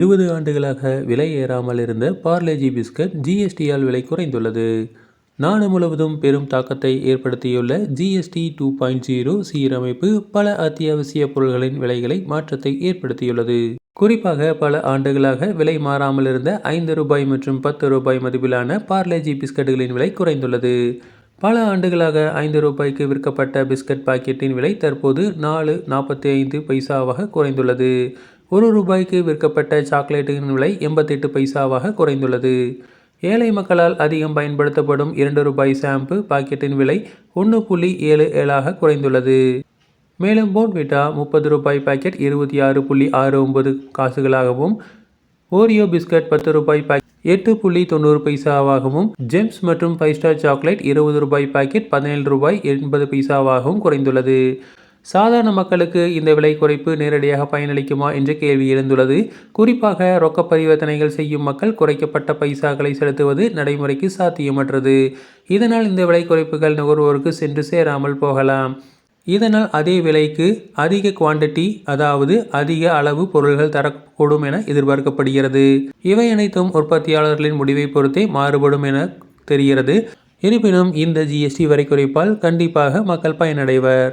இருபது ஆண்டுகளாக விலை ஏறாமல் இருந்த பார்லேஜி பிஸ்கட் ஜிஎஸ்டியால் விலை குறைந்துள்ளது. நாடு முழுவதும் பெரும் தாக்கத்தை ஏற்படுத்தியுள்ள ஜிஎஸ்டி டூ பாயிண்ட் ஜீரோ சீரமைப்பு பல அத்தியாவசிய பொருட்களின் விலைகளை மாற்றத்தை ஏற்படுத்தியுள்ளது. குறிப்பாக பல ஆண்டுகளாக விலை மாறாமல் இருந்த ஐந்து ரூபாய் மற்றும் பத்து ரூபாய் மதிப்பிலான பார்லேஜி பிஸ்கட்டுகளின் விலை குறைந்துள்ளது. பல ஆண்டுகளாக ஐந்து ரூபாய்க்கு விற்கப்பட்ட பிஸ்கட் பாக்கெட்டின் விலை தற்போது நாலு நாற்பத்தி ஐந்து பைசாவாக குறைந்துள்ளது. ஒரு ரூபாய்க்கு விற்கப்பட்ட சாக்லேட்டின் விலை எண்பத்தெட்டு பைசாவாக குறைந்துள்ளது. ஏழை மக்களால் அதிகம் பயன்படுத்தப்படும் இரண்டு ரூபாய் ஷாம்பு பாக்கெட்டின் விலை ஒன்று புள்ளி ஏழு ஏழாக குறைந்துள்ளது. மேலும் போன்விட்டா முப்பது ரூபாய் பாக்கெட் இருபத்தி ஆறு புள்ளி ஆறு ஒன்பது காசுகளாகவும் ஓரியோ பிஸ்கட் பத்து ரூபாய் பாக்கெட் எட்டு புள்ளி தொண்ணூறு பைசாவாகவும் ஜெம்ஸ் மற்றும் ஃபைவ் ஸ்டார் சாக்லேட் இருபது ரூபாய் பாக்கெட் பதினேழு ரூபாய் எண்பது பைசாவாகவும் குறைந்துள்ளது. சாதாரண மக்களுக்கு இந்த விலை குறைப்பு நேரடியாக பயனளிக்குமா என்ற கேள்வி எழுந்துள்ளது. குறிப்பாக ரொக்க பரிவர்த்தனைகள் செய்யும் மக்கள் குறைக்கப்பட்ட பைசாக்களை செலுத்துவது நடைமுறைக்கு சாத்தியமற்றது. இதனால் இந்த விலை குறைப்புகள் நுகர்வோருக்கு சென்று சேராமல் போகலாம். இதனால் அதே விலைக்கு அதிக குவாண்டிட்டி அதாவது அதிக அளவு பொருள்கள் தரக்கூடும் என எதிர்பார்க்கப்படுகிறது. இவை அனைத்தும் உற்பத்தியாளர்களின் முடிவை பொறுத்தே மாறுபடும் என தெரிகிறது. இருப்பினும் இந்த ஜிஎஸ்டி வரை குறைப்பால் கண்டிப்பாக மக்கள் பயனடைவர்.